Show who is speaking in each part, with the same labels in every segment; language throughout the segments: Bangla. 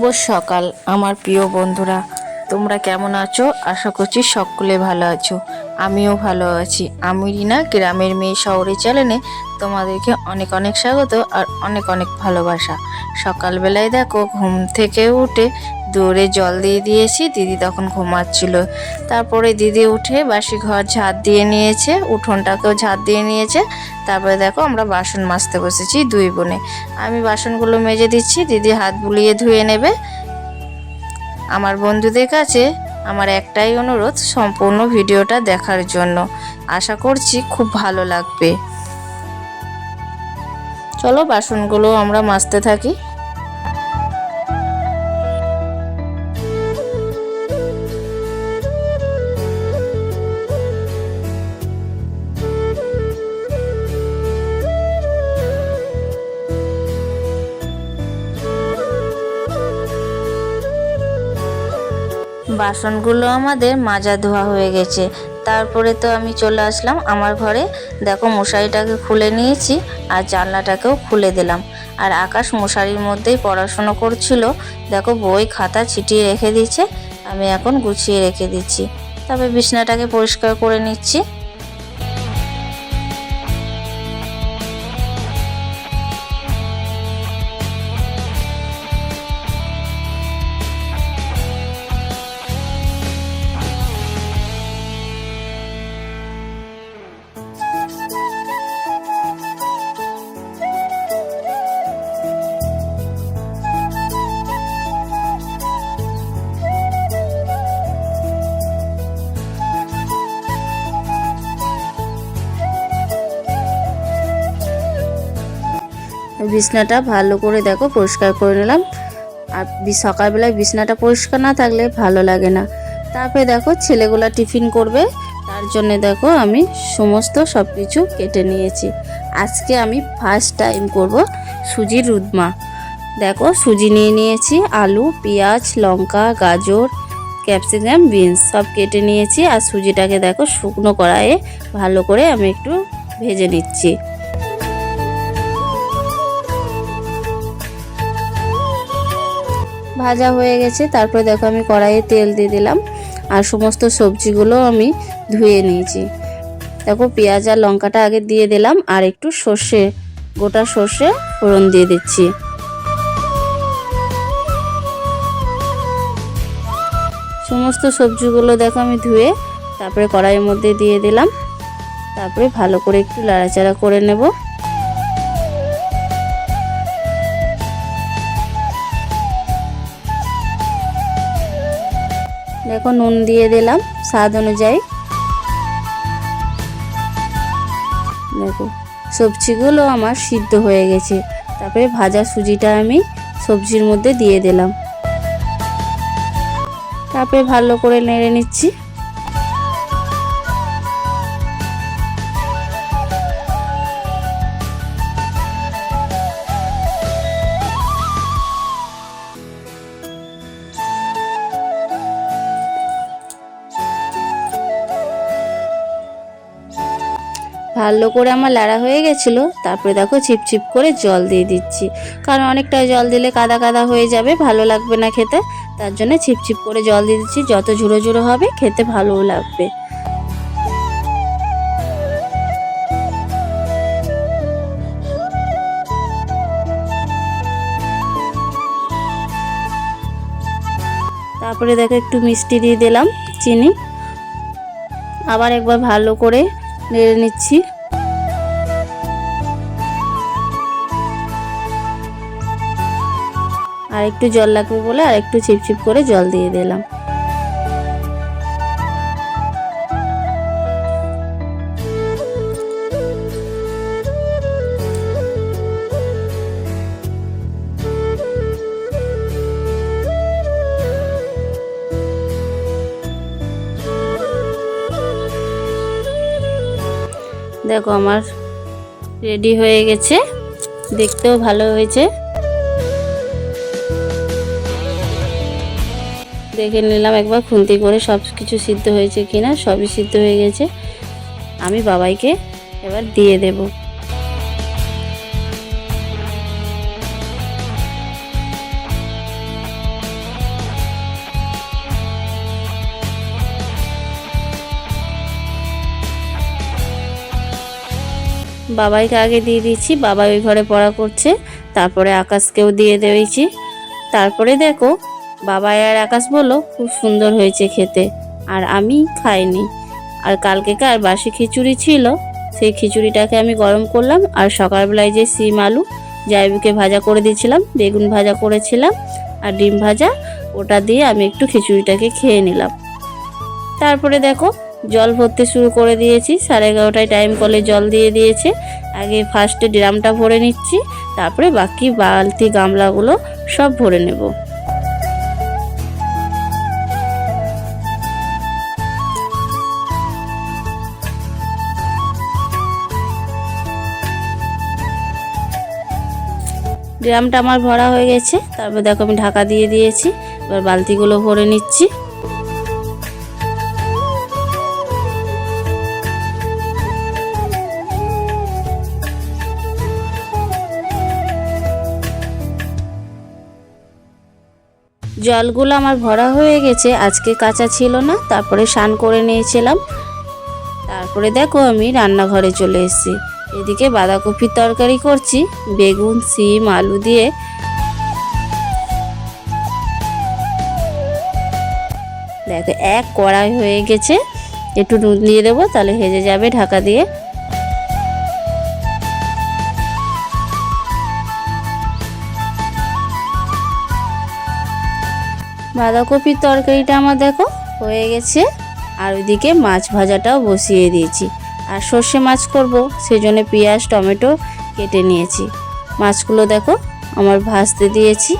Speaker 1: শুভ সকাল আমার প্রিয় বন্ধুরা। তোমরা কেমন আছো? আশা করছি সকলে ভালো আছো। আমিও ভালো আছি। আমি রিনা, গ্রামের মেয়ে শহরে চ্যানেলে তোমাদেরকে অনেক অনেক স্বাগত আর অনেক অনেক ভালোবাসা। সকালবেলায় দেখো, ঘুম থেকে উঠে দৌড়ে জল দিয়ে দিয়েছি, দিদি তখন ঘুমাচ্ছিল। তারপরে দিদি উঠে বাসি ঘর ঝাঁট দিয়ে নিয়েছে, উঠোনটাকেও ঝাঁট দিয়ে নিয়েছে। তারপরে দেখো, আমরা বাসন মাজতে বসেছি দুই বোনে। আমি বাসনগুলো মেজে দিচ্ছি, দিদি হাত বুলিয়ে ধুয়ে নেবে। আমার বন্ধুদের কাছে আমার একটাই অনুরোধ, সম্পূর্ণ ভিডিওটা দেখার জন্য। আশা করছি খুব ভালো লাগবে। চলো বাসনগুলো আমরা মাজতে থাকি। বাসনগুলো আমাদের মাজা ধোয়া হয়ে গেছে। তারপরে তো আমি চলে আসলাম আমার ঘরে। দেখো মশারিটাকে খুলে নিয়েছি আর জানলাটাকেও খুলে দিলাম। আর আকাশ মশারির মধ্যেই পড়াশুনো করছিল। দেখো বই, খাতা ছিটিয়ে রেখে দিচ্ছে আমি এখন গুছিয়ে রেখে দিচ্ছি। তবে বিছনাটাকে পরিষ্কার করে নিচ্ছি। বিছনাটা ভালো করে দেখো, পরিষ্কার করে নিলাম। আর সকালবেলায় বিছনাটা পরিষ্কার না থাকলে ভালো লাগে না। তারপরে দেখো, ছেলেগুলা টিফিন করবে। তার জন্য দেখো, আমি সমস্ত সব কিছু কেটে নিয়েছি। আজকে আমি ফার্স্ট টাইম করব সুজির রুদমা। দেখো, সুজি নিয়ে নিয়েছি, আলু, পেঁয়াজ, লঙ্কা, গাজর ক্যাপসিকাম বিনস সব কেটে নিয়েছি। আর সুজিটাকে দেখো, শুকনো কড়াইয়ে ভালো করে আমি একটু ভেজে নিচ্ছি। ভাজা হয়ে গেছে, তারপরে দেখো আমি কড়াইয়ে তেল দিয়ে দিলাম। আর সমস্ত সবজিগুলো আমি ধুয়ে নিয়েছি। দেখো পেঁয়াজ আর লঙ্কাটা আগে দিয়ে দিলাম, আর একটু সর্ষে, গোটা সর্ষে ফোড়ন দিয়ে দিচ্ছি। সমস্ত সবজিগুলো দেখো আমি ধুয়ে, তারপরে কড়াইয়ের মধ্যে দিয়ে দিলাম। তারপরে ভালো করে একটু লাড়াচাড়া করে নেব। দেখো নুন দিয়ে দিলাম, স্বাদ অনুযায়ী। দেখো, সবজিগুলো আমার সিদ্ধ হয়ে গেছে। তারপরে ভাজা সুজিটা আমি সবজির মধ্যে দিয়ে দিলাম। তারপরে ভালো করে নেড়ে নিচ্ছি। ভালো করে আমার লাড়া হয়ে গেছিল, তারপরে দেখো ছিপছিপ করে জল দিয়ে দিচ্ছি। কারণ অনেকটা জল দিলে কাদা কাদা হয়ে যাবে, ভালো লাগবে না খেতে। তার জন্য ছিপছিপ করে জল দিয়ে দিচ্ছি, যত ঝুড়ো ঝুড়ো হবে খেতে ভালোও লাগবে। তারপরে দেখো একটু মিষ্টি দিয়ে দিলাম, চিনি। আবার একবার ভালো করে নেড়ে নিচ্ছি। আর একটু জল লাগবে বলে আর একটু ছিপছিপ করে জল দিয়ে দিলাম। দেখো আমার রেডি হয়ে গেছে। দেখতেও ভালো হয়েছে। দেখে নিলাম একবার, খুন্তি করে সব কিছু সিদ্ধ হয়েছে কিনা, সবই সিদ্ধ হয়ে গেছে। আমি বাবাইকে এবার দিয়ে দেব।
Speaker 2: বাবাইকে আগে দিয়ে দিচ্ছি, বাবাই ওই ঘরে পড়া করছে, তারপরে আকাশকেও দিয়ে দিয়েছি। তারপরে দেখো বাবাই আর আকাশ বলল, খুব সুন্দর হয়েছে খেতে, আর আমি খাইনি। আর কালকেকার বাসি খিচুড়ি ছিল, সেই খিচুড়িটাকে আমি গরম করলাম, আর সকালবেলায় যে সিম আলু, জাইবুকে ভাজা করে দিয়েছিলাম, বেগুন ভাজা করেছিলাম, আর ডিম ভাজা, ওটা দিয়ে আমি একটু খিচুড়িটাকে খেয়ে নিলাম। তারপরে দেখো, জল ভরতে শুরু করে দিয়েছি, সাড়ে এগারোটায় টাইম কলে জল দিয়ে দিয়েছে। আগে ফার্স্টে ড্রামটা ভরে নিচ্ছি, তারপরে বাকি বালতি গামলাগুলো সব ভরে নেব। ড্রামটা আমার ভরা হয়ে গেছে। তারপর দেখো আমি ঢাকা দিয়ে দিয়েছি। এবার বালতিগুলো ভরে নিচ্ছি। জলগুলো আমার ভরা হয়ে গেছে। আজকে কাঁচা ছিল না, তারপরে স্নান করে নিয়েছিলাম। তারপরে দেখো আমি রান্নাঘরে চলে এসেছি। এদিকে বাঁধাকপির তরকারি করছি, বেগুন, সিম, আলু দিয়ে। দেখো, এক কড়াই হয়ে গেছে, একটু নুন দিয়ে দেবো, তাহলে হেজে যাবে ঢাকা দিয়ে। বাঁধাকপির তরকারিটা আমার দেখো, হয়ে গেছে। আর ওইদিকে মাছ ভাজাটাও বসিয়ে দিয়েছি। আর সর্ষে মাছ করব, সেজন্য পেঁয়াজ, টমেটো কেটে নিয়েছি। মাছগুলো দেখো, আমার ভাজতে দিয়েছি।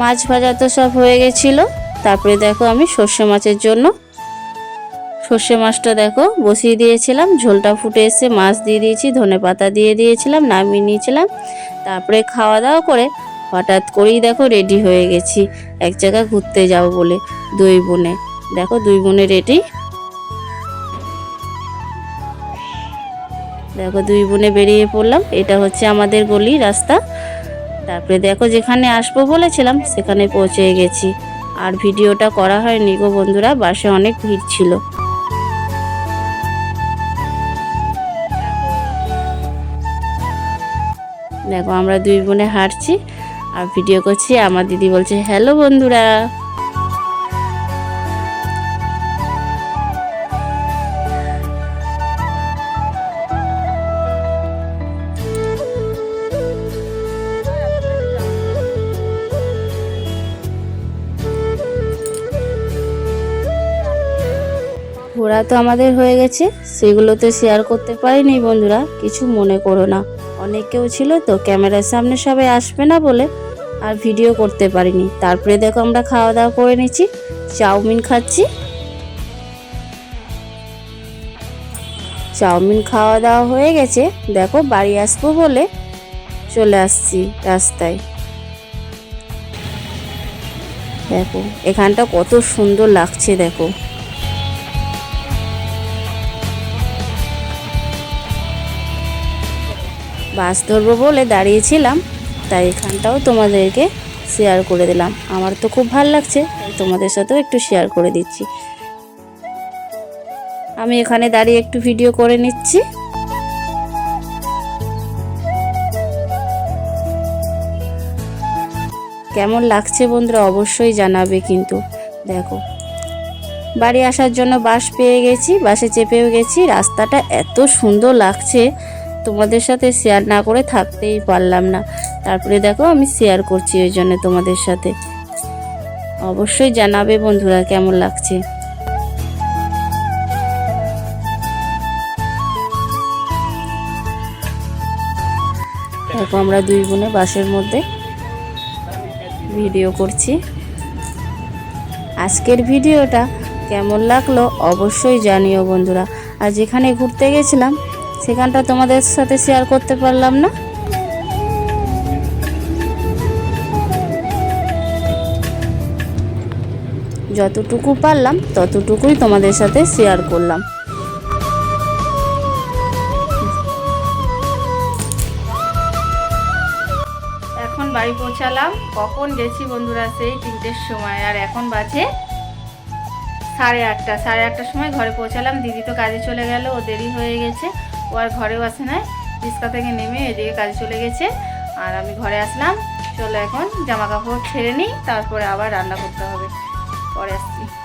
Speaker 2: মাছ ভাজা তো সব হয়ে গেছিল, তারপরে দেখো আমি সর্ষে মাছের জন্য। সর্ষে মাছটা দেখো, বসিয়ে দিয়েছিলাম, ঝোলটা ফুটে এসে মাছ দিয়ে দিয়েছি, ধনে পাতা দিয়ে দিয়েছিলাম, নামিয়ে নিয়েছিলাম। তারপরে খাওয়া দাওয়া করে হঠাৎ করেই দেখো রেডি হয়ে গেছি, এক জায়গায় ঘুরতে যাব বলে, দুই বোনে। দেখো দুই বোনে রেডি দেখো দুই বোনে বেরিয়ে পড়লাম। এটা হচ্ছে আমাদের গলি রাস্তা। তারপরে দেখো যেখানে আসব বলেছিলাম, সেখানে পৌঁছে গেছি। আর ভিডিওটা করা হয়নি গো বন্ধুরা, বাসে অনেক ভিড় ছিল। দেখো আমরা দুই বোনে হাঁটছি, আর ভিডিও করছি। আমার দিদি বলছে, হ্যালো বন্ধুরা। তো আমাদের হয়ে গেছে। সেগুলো তো শেয়ার করতে পারিনি বন্ধুরা, কিছু মনে করো না। অনেক কেউ ছিল তো ক্যামেরার সামনে সবাই আসবে না বলে আর ভিডিও করতে পারিনি। তারপরে দেখো আমরা খাওয়া দাওয়া করে নিচ্ছি, চাউমিন খাচ্ছি। চাউমিন খাওয়া দাওয়া হয়ে গেছে। দেখো বাড়ি আসব বলে চলে আসছি রাস্তায়। দেখো, এখানটা কত সুন্দর লাগছে, দেখো। বাস ধরবো বলে দাঁড়িয়েছিলাম, তাই এখানটাও তোমাদেরকে শেয়ার করে দিলাম। আমার তো খুব ভালো লাগছে তোমাদের সাথেও একটু শেয়ার করে দিচ্ছি। আমি এখানে দাঁড়িয়ে একটু ভিডিও করে নিচ্ছি। কেমন লাগছে বন্ধুরা অবশ্যই জানাবে কিন্তু, দেখো। বাড়ি আসার জন্য বাস পেয়ে গেছি, বাসে চেপেও গেছি, রাস্তাটা এত সুন্দর লাগছে। তোমাদের সাথে শেয়ার না করে থাকতেই পারলাম না। তারপরে দেখো আমি শেয়ার করছি ওই জন্য তোমাদের সাথে। অবশ্যই জানাবে বন্ধুরা কেমন লাগছে। দেখো আমরা দুই বোনে বাসের মধ্যে ভিডিও করছি। আজকের ভিডিওটা কেমন লাগল অবশ্যই জানিও বন্ধুরা। আর যেখানে ঘুরতে গেছিলাম সেখানটা তোমাদের সাথে শেয়ার করতে পারলাম না। যতটুকু পারলাম, ততটুকুই তোমাদের সাথে শেয়ার করলাম।
Speaker 1: এখন বাড়ি পৌঁছালাম। কখন গেছি বন্ধুরা? সেই তিনটের সময়। আর এখন বাজে
Speaker 2: সাড়ে আটটা। সাড়ে আটটার সময় ঘরে পৌঁছালাম। দিদি তো কাজে চলে গেল, ও দেরি হয়ে গেছে। ও আর ঘরেও আসে নাই। রিস্কা থেকে নেমে এদিকে কাজে চলে গেছে। আর আমি ঘরে আসলাম। চলো এখন জামা কাপড় ছেড়ে নিই, তারপরে আবার রান্না করতে হবে। পরে আসছি।